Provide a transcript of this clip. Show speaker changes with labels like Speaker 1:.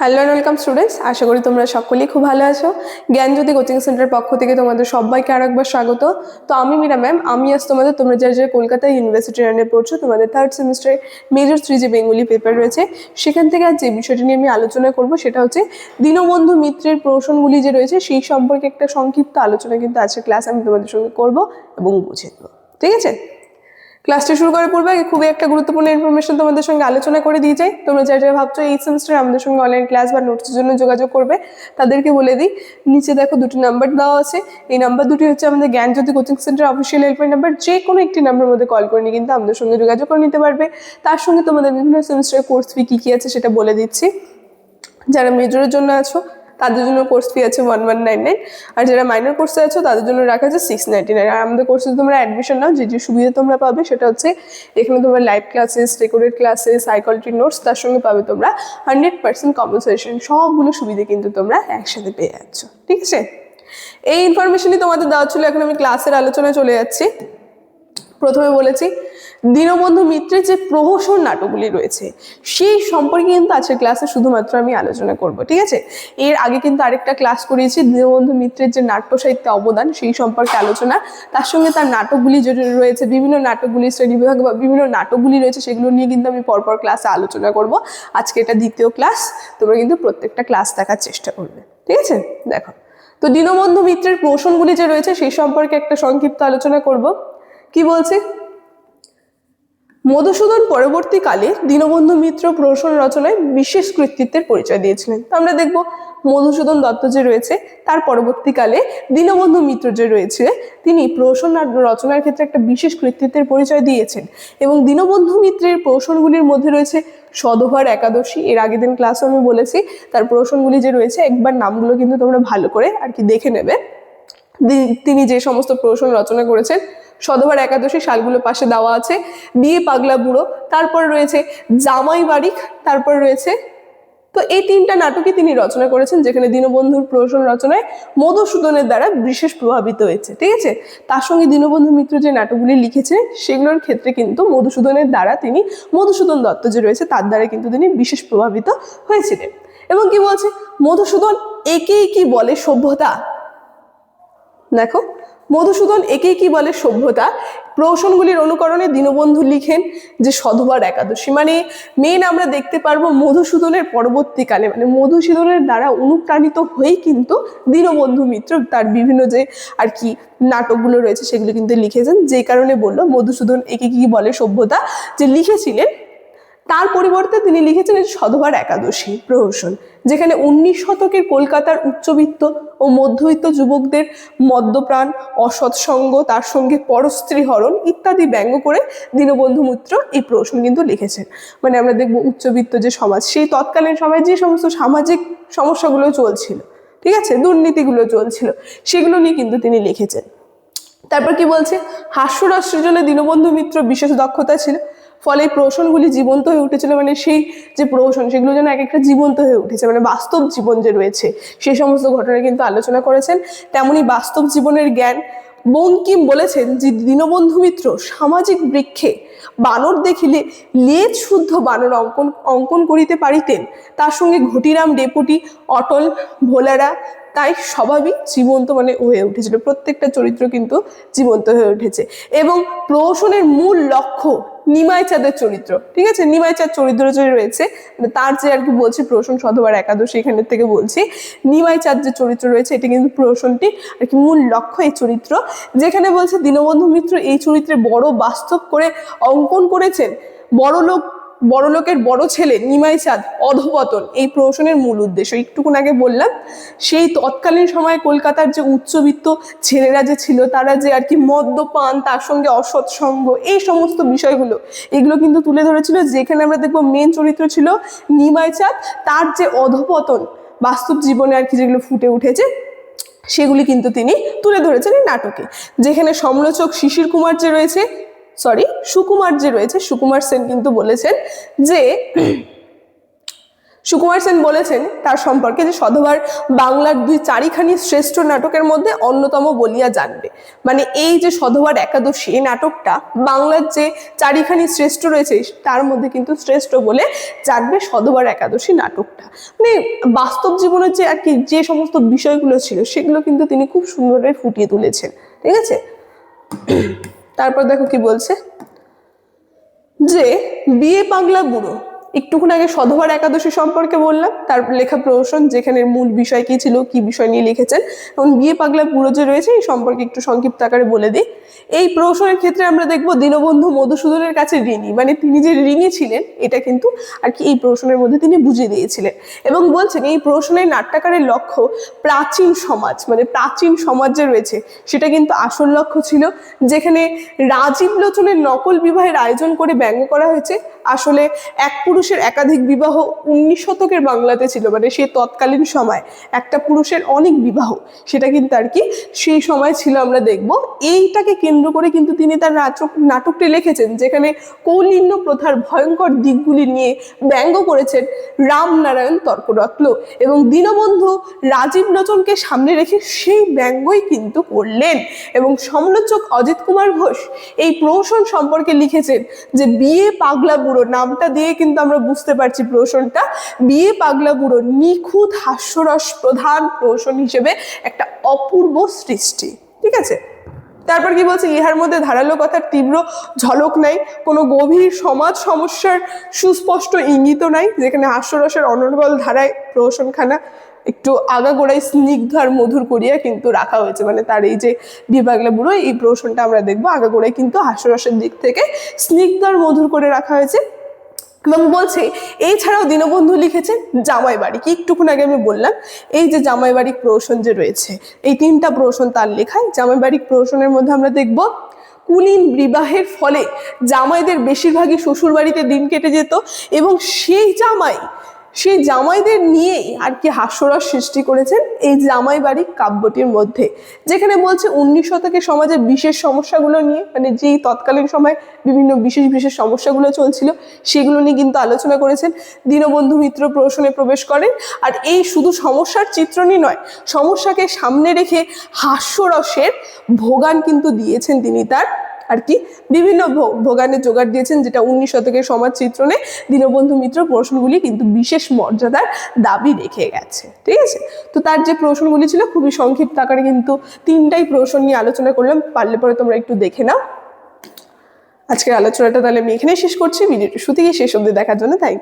Speaker 1: Hello and welcome students আশা করি তোমরা সকলেই খুব ভালো আছো। জ্ঞানজ্যোতি কোচিং সেন্টারের পক্ষ থেকে তোমাদের সবাইকে আর একবার স্বাগত। তো আমি মীরা ম্যাম আমি আজ তোমাদের, তোমরা যারা যারা কলকাতা ইউনিভার্সিটি রানে পড়ছো, তোমাদের থার্ড সেমিস্টারে মেজর থ্রি যে বেঙ্গলি পেপার রয়েছে, সেখান থেকে আজ যে বিষয়টি নিয়ে আমি আলোচনা করব, সেটা হচ্ছে দীনবন্ধু মিত্রের প্রশ্নগুলি যে রয়েছে, সেই সম্পর্কে একটা সংক্ষিপ্ত আলোচনা কিন্তু আজকের ক্লাস আমি তোমাদের সঙ্গে করব এবং বুঝে দেবো ঠিক আছে? ক্লাসটা শুরু করার পূর্বে খুবই একটা গুরুত্বপূর্ণ ইনফরমেশন তোমাদের সঙ্গে আলোচনা করে দিয়ে যাই। তোমরা যারা যারা ভাবছ এই সেমিস্টারে আমাদের সঙ্গে অনলাইন ক্লাস বা নোটসের জন্য যোগাযোগ করবে, তাদেরকে বলে দিই। নিচে দেখো দুটি নাম্বার দেওয়া আছে। এই নাম্বার দুটি হচ্ছে আমাদের Gyanjyoti coaching centre official helpline number যে কোনো একটি নাম্বারের মধ্যে কল করে নিয়ে কিন্তু আমাদের সঙ্গে যোগাযোগ করে নিতে পারবে। তার সঙ্গে তোমাদের বিভিন্ন সেমিস্টারের কোর্স ফি কী কী আছে সেটা বলে দিচ্ছি। যারা মেজরের জন্য আছো তাদের জন্য কোর্স ফি আছে ওয়ান ওয়ান নাইন নাইন আর যারা মাইনর কোর্সে আছো, তাদের জন্য রাখা আছে সিক্স নাইনটি নাইন আর আমাদের কোর্সে তোমরা অ্যাডমিশন নাও, যে যে সুবিধা তোমরা পাবে সেটা হচ্ছে এখানে তোমরা live classes recorded classes psychology notes তার সঙ্গে পাবে তোমরা হান্ড্রেড পার্সেন্ট কম্পনসেশন সবগুলো সুবিধা কিন্তু তোমরা একসাথে পেয়ে যাচ্ছ, ঠিক আছে? এই ইনফরমেশনই তোমাদের দেওয়া ছিল, এখন আমি ক্লাসের আলোচনায় চলে যাচ্ছি। প্রথমে বলেছি দীনবন্ধু মিত্রের যে প্রহসন নাটকগুলি রয়েছে, সেই সম্পর্কে কিন্তু আজকের ক্লাসে শুধুমাত্র আমি আলোচনা করব, ঠিক আছে? এর আগে কিন্তু আরেকটা ক্লাস করিয়েছি, দীনবন্ধু মিত্রের যে নাট্য সাহিত্যে অবদান, সেই সম্পর্কে আলোচনা। তার সঙ্গে তার নাটকগুলি যে রয়েছে, বিভিন্ন নাটকগুলি শ্রেণীবিভাগ বা বিভিন্ন নাটকগুলি রয়েছে, সেগুলো নিয়ে কিন্তু আমি পরপর ক্লাসে আলোচনা করব। আজকে এটা দ্বিতীয় ক্লাস তোমরা কিন্তু প্রত্যেকটা ক্লাস দেখার চেষ্টা করবে, ঠিক আছে? দেখো, তো দীনবন্ধু মিত্রের প্রশ্নগুলি যে রয়েছে, সেই সম্পর্কে একটা সংক্ষিপ্ত আলোচনা করব। কি বলছে? মধুসূদন পরবর্তীকালে দীনবন্ধু মিত্র প্রহসন রচনায় বিশেষ কৃতিত্বের পরিচয় দিয়েছিলেন। তো আমরা দেখব মধুসূদন দত্ত যে রয়েছে, তার পরবর্তীকালে দীনবন্ধু মিত্র যে রয়েছে, তিনি প্রহসন রচনার ক্ষেত্রে একটা বিশেষ কৃতিত্বের পরিচয় দিয়েছেন এবং দীনবন্ধু মিত্রের প্রহসনগুলির মধ্যে রয়েছে সদভার একাদশী, এর আগের দিন ক্লাসে আমি বলেছি, তার প্রহসনগুলি যে রয়েছে, একবার নামগুলো কিন্তু তোমরা ভালো করে আর কি দেখে নেবে। তিনি যে সমস্ত প্রহসন রচনা করেছেন সদভার একাদশী সালগুলো পাশে দেওয়া আছে। বিয়ে পাগলা বুড়ো, তারপর রয়েছে জামাই বাড়ি, তারপর রয়েছে তো এই তিনটা নাটকই তিনি রচনা করেছেন, যেখানে দীনবন্ধুর প্রহসন রচনায় মধুসূদনের দ্বারা বিশেষ প্রভাবিত হয়েছে, ঠিক আছে? তার সঙ্গে দীনবন্ধু মিত্র যে নাটকগুলি লিখেছেন, সেগুলোর ক্ষেত্রে কিন্তু মধুসূদনের দ্বারা তিনি মধুসূদন দত্ত যে রয়েছে, তার দ্বারা কিন্তু তিনি বিশেষ প্রভাবিত হয়েছিলেন। এবং কি বলছে? মধুসূদন একেই কি বলে সভ্যতা? দেখো মধুসূদন একেই কি বলে সভ্যতা? প্রহসনগুলির অনুকরণে দীনবন্ধু লিখেন যে সধবার একাদশী। মানে মেন আমরা দেখতে পারব মধুসূদনের পরবর্তীকালে। মানে মধুসূদনের দ্বারা অনুপ্রাণিত হয়েই কিন্তু দীনবন্ধু মিত্র তার বিভিন্ন যে আর কি নাটকগুলো রয়েছে সেগুলো কিন্তু লিখেছেন। যে কারণে বলল মধুসূদন একে কি বলে সভ্যতা? যে লিখেছিলেন, তার পরিবর্তে তিনি লিখেছেন সধবার একাদশী প্রহসন। যেখানে উনিশ শতকের কলকাতার উচ্চবিত্ত ও মধ্যবিত্ত যুবকদের মদ্যপ্রাণ অসৎসঙ্গ তার সঙ্গে পরস্ত্রী হরণ ইত্যাদি ব্যঙ্গ করে দীনবন্ধু মিত্র এই প্রশ্ন কিন্তু লিখেছেন। মানে আমরা দেখব উচ্চবিত্ত যে সমাজ, সেই তৎকালীন সময়ে যে সমস্ত সামাজিক সমস্যাগুলো চলছিল, ঠিক আছে? দুর্নীতিগুলো চলছিল, সেগুলো নিয়ে কিন্তু তিনি লিখেছেন। তারপর কি বলছে? হাস্যরসের জন্য দীনবন্ধু মিত্র বিশেষ দক্ষতা ছিল। ফলে এই প্রহসনগুলি জীবন্ত হয়ে উঠেছিল মানে সেই যে প্রহসন, সেগুলো যেন এক একটা জীবন্ত হয়ে উঠেছে মানে বাস্তব জীবন যে রয়েছে সেই সমস্ত ঘটনা কিন্তু আলোচনা করেছেন। তেমনি বাস্তব জীবনের জ্ঞান বঙ্কিম বলেছেন যে, দীনবন্ধু মিত্র সামাজিক বৃক্ষে বানর দেখিলে লেজ শুদ্ধ বানর অঙ্কন অঙ্কন করিতে পারিতেন। তার সঙ্গে ঘটিরাম ডেপুটি অটল ভোলারা, তাই স্বভাবই জীবন্ত মানে হয়ে উঠেছিল। প্রত্যেকটা চরিত্র কিন্তু জীবন্ত হয়ে উঠেছে। এবং প্রহসনের মূল লক্ষ্য নিমাই চাঁদের চরিত্র, ঠিক আছে? নিমাই চাঁদ চরিত্র যে রয়েছে মানে তার যে আর কি বলছি, প্রসন সধবার একাদশী এখানের থেকে বলছি, নিমাই চাঁদ যে চরিত্র রয়েছে, এটি কিন্তু প্রসনটি আর কি মূল লক্ষ্য এই চরিত্র। যেখানে বলছে, দীনবন্ধু মিত্র এই চরিত্রে বড় বাস্তব করে অঙ্কন করেছেন। বড় লোক বড় লোকের বড় ছেলে নিমাই চাঁদ অধপতন, এই প্রহসনের মূল উদ্দেশ্য। একটুকুন আগে বললাম, সেই তৎকালীন সময়ে কলকাতার যে উচ্চবিত্ত ছেলেরা যে ছিল, তারা যে আর কি মদ্যপান তার সঙ্গে অসৎসঙ্গ এই সমস্ত বিষয়গুলো, এগুলো কিন্তু তুলে ধরেছিল। যেখানে আমরা দেখব মেন চরিত্র ছিল নিমাই চাঁদ তার যে অধপতন বাস্তব জীবনে আর কি যেগুলো ফুটে উঠেছে, সেগুলি কিন্তু তিনি তুলে ধরেছেন এই নাটকে। যেখানে সমালোচক শিশির কুমার যে রয়েছে সরি সুকুমার যে রয়েছে, সুকুমার সেন কিন্তু বলেছেন যে, সুকুমার সেন বলেছেন তার সম্পর্কে যে সধবার বাংলার দুই চারিখানি শ্রেষ্ঠ নাটকের মধ্যে অন্যতম বলিয়া জানবে। মানে এই যে সধবার একাদশী, এই নাটকটা বাংলার যে চারিখানি শ্রেষ্ঠ রয়েছে, তার মধ্যে কিন্তু শ্রেষ্ঠ বলে জানবে সধবার একাদশী নাটকটা। মানে বাস্তব জীবনের যে আর কি, যে সমস্ত বিষয়গুলো ছিল, সেগুলো কিন্তু তিনি খুব সুন্দরভাবে ফুটিয়ে তুলেছেন। ঠিক আছে? তারপর দেখো কি বলছে? যে বিয়ে পাগলা বুড়ো। একটুক্ষণ আগে সধবার একাদশী সম্পর্কে বললাম, তার লেখা প্রহসন, যেখানে মূল বিষয় কি ছিল, কি বিষয় নিয়ে লিখেছেন এখন বিয়ে পাগলা পুরো যে রয়েছে, এই সম্পর্কে একটু সংক্ষিপ্ত আকারে বলে দিই। এই প্রহসনের ক্ষেত্রে আমরা দেখব দীনবন্ধু মধুসূদনের কাছে ঋণী মানে তিনি যে ঋণী ছিলেন, এটা কিন্তু আর কি এই প্রহসনের মধ্যে তিনি বুঝিয়ে দিয়েছিলেন। এবং বলছেন, এই প্রহসনের নাট্যকারের লক্ষ্য প্রাচীন সমাজ মানে প্রাচীন সমাজ যে রয়েছে, সেটা কিন্তু আসল লক্ষ্য ছিল, যেখানে রাজীব লোচনের নকল বিবাহের আয়োজন করে ব্যঙ্গ করা হয়েছে। আসলে এক পুরুষের একাধিক বিবাহ উনিশ শতকের বাংলাতে ছিল মানে সেই তৎকালীন সময়। একটা পুরুষের অনেক বিবাহ, সেটা কিন্তু আর কি সেই সময় ছিল আমরা দেখব। এইটাকে কেন্দ্র করে কিন্তু তিনি তার নাটক, নাটকটি লিখেছেন, যেখানে কৌলিন্য প্রথার ভয়ঙ্কর দিকগুলি নিয়ে ব্যঙ্গ করেছেন রামনারায়ণ তর্করত্ন এবং দীনবন্ধু রাজীব লোচনকে সামনে রেখে সেই ব্যঙ্গই কিন্তু করলেন। এবং সমালোচক অজিত কুমার ঘোষ এই প্রহসন সম্পর্কে লিখেছেন যে, বিয়ে পাগলা বুড়ো, নামটা দিয়ে কিন্তু আমরা বুঝতে পারছি প্রহসনটা বিয়ে পাগলা বুড়ো নিখুঁত হাস্যরস প্রধান প্রহসন হিসেবে একটা অপূর্ব সৃষ্টি, ঠিক আছে? তারপর কি বলছে? ইহার মধ্যে ধারালো কথার তীব্র ঝলক নাই, কোনো গভীর সমাজ সমস্যার সুস্পষ্ট ইঙ্গিত নাই, যেখানে হাস্যরসের অনর্বল ধারায় প্রহসনখানা একটু আগাগোড়ায় স্নিগ্ধ আর মধুর করিয়া কিন্তু রাখা হয়েছে। মানে তার এই যে বিভাগলা বুড়ো এই প্রহসনটা আমরা দেখব। আগাগোড়ায় কিন্তু হাস্যরসের দিক থেকে স্নিগ্ধ আর মধুর করে রাখা হয়েছে। এবং বলছে, এছাড়াও দীনবন্ধু লিখেছেন জামাই বাড়ি। কি একটুক্ষণ আগে আমি বললাম, এই যে জামাই বাড়ি প্রহসন যে রয়েছে, এই তিনটা প্রহসন তার লেখায়, জামাই বাড়ি প্রহসনের মধ্যে আমরা দেখব, কুলীন বিবাহের ফলে জামাইদের বেশিরভাগই শ্বশুর বাড়িতে দিন কেটে যেত এবং সেই জামাই সেই জামাইদের নিয়েই আর কি হাস্যরস সৃষ্টি করেছেন এই জামাই বাড়ি কাব্যটির মধ্যে, যেখানে বলছে উনিশ শতকের সমাজের বিশেষ সমস্যাগুলো নিয়ে মানে যেই তৎকালীন সময় বিভিন্ন বিশেষ বিশেষ সমস্যাগুলো চলছিল, সেগুলো নিয়ে কিন্তু আলোচনা করেছেন। দীনবন্ধু মিত্র প্রহসনে প্রবেশ করেন। আর এই শুধু সমস্যার চিত্রণই নয়, সমস্যাকে সামনে রেখে হাস্যরসের ভোগান কিন্তু দিয়েছেন তিনি তার আর কি, বিভিন্ন ভোগানের জোগাড় দিয়েছেন, যেটা উনিশ শতকের সমাজ চিত্রণে দীনবন্ধু মিত্র প্রশ্নগুলি কিন্তু বিশেষ মর্যাদার দাবি রেখে গেছে, ঠিক আছে? তো তার যে প্রশ্নগুলি ছিল, খুবই সংক্ষিপ্ত আকারে কিন্তু তিনটাই প্রশ্ন নিয়ে আলোচনা করলাম, পারলে পরে তোমরা একটু দেখে নাও। আজকের আলোচনাটা তাহলে আমি এখানেই শেষ করছি, ভিডিওটি শুধু শেষ অব্দি দেখার জন্য থ্যাংক